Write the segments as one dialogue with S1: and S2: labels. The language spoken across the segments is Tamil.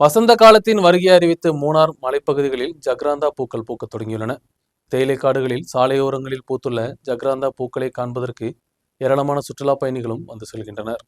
S1: வசந்த காலத்தின் வருகை அறிவித்து மூணார் மலைப்பகுதிகளில் ஜக்ராந்தா பூக்கள் பூக்கத் தொடங்கியுள்ளன. தேயிலை காடுகளில் சாலையோரங்களில் பூத்துள்ள ஜக்ராந்தா பூக்களை காண்பதற்கு ஏராளமான சுற்றுலா பயணிகளும் வந்து செல்கின்றனர்.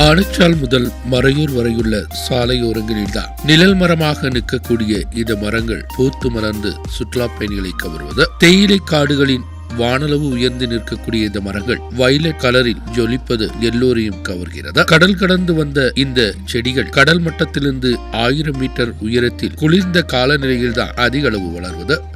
S2: ஆனச்சால் முதல் மறையூர் வரையுள்ள சாலையோரங்களில்தான் நிழல் மரமாக நிற்கக்கூடிய இந்த மரங்கள் பூத்து மலர்ந்து சுற்றுலா பயணிகளை கவர்வது. தேயிலை காடுகளின் வானளவு உயர்ந்து நிற்கக்கூடிய இந்த மரங்கள் வயலட் கலரில் ஜொலிப்பது எல்லோரையும் கவர்கிறது. கடல் கடந்து வந்த இந்த செடிகள் கடல் மட்டத்திலிருந்து ஆயிரம் மீட்டர் உயரத்தில் குளிர்ந்த காலநிலையில்தான் அதிக அளவு வளர்வது.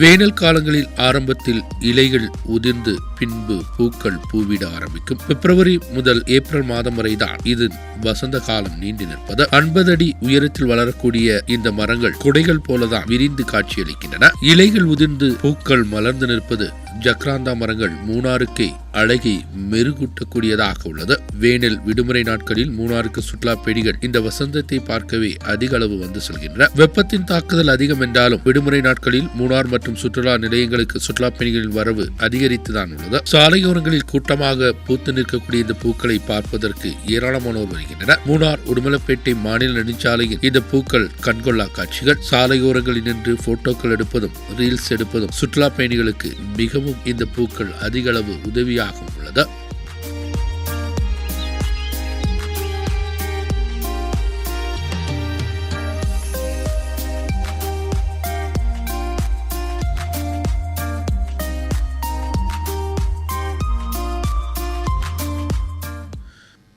S2: வேனல் காலங்களில் ஆரம்பத்தில் இலைகள் உதிர்ந்து பின்பு பூக்கள் பூவிட ஆரம்பிக்கும். பிப்ரவரி முதல் ஏப்ரல் மாதம் வரைதான் இது வசந்த காலம் நீண்டு நிற்பது. ஐம்பது அடி உயரத்தில் வளரக்கூடிய இந்த மரங்கள் குடைகள் போலதான் விரிந்து காட்சியளிக்கின்றன. இலைகள் உதிர்ந்து பூக்கள் மலர்ந்து நிற்பது ஜக்ராந்தா மரங்கள் மூணாருக்கே அழகை மெருகூட்டக்கூடியதாக உள்ளது. வேனில் விடுமுறை நாட்களில் மூணாருக்கு சுற்றுலா பயணிகள் இந்த வசந்தத்தை பார்க்கவே அதிக அளவு வந்து செல்கின்றன வெப்பத்தின் தாக்குதல் அதிகம் என்றாலும் விடுமுறை நாட்களில் மூணார் மற்றும் சுற்றுலா நிலையங்களுக்கு சுற்றுலா பயணிகளின் வரவு அதிகரித்துதான் உள்ளது. சாலையோரங்களில் கூட்டமாக பூத்து நிற்கக்கூடிய இந்த பூக்களை பார்ப்பதற்கு ஏராளமானோர் வருகின்றனர். மூணார் உடுமலப்பேட்டை மாநில நெடுஞ்சாலையில் இந்த பூக்கள் கண்கொள்ளா காட்சிகள். சாலையோரங்களில் நின்று போட்டோக்கள் எடுப்பதும் ரீல்ஸ் எடுப்பதும் சுற்றுலா பயணிகளுக்கு மிகவும் இந்த பூக்கள் அதிகளவு உதவியாக உள்ளது.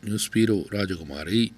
S2: News bureau Rajakumari.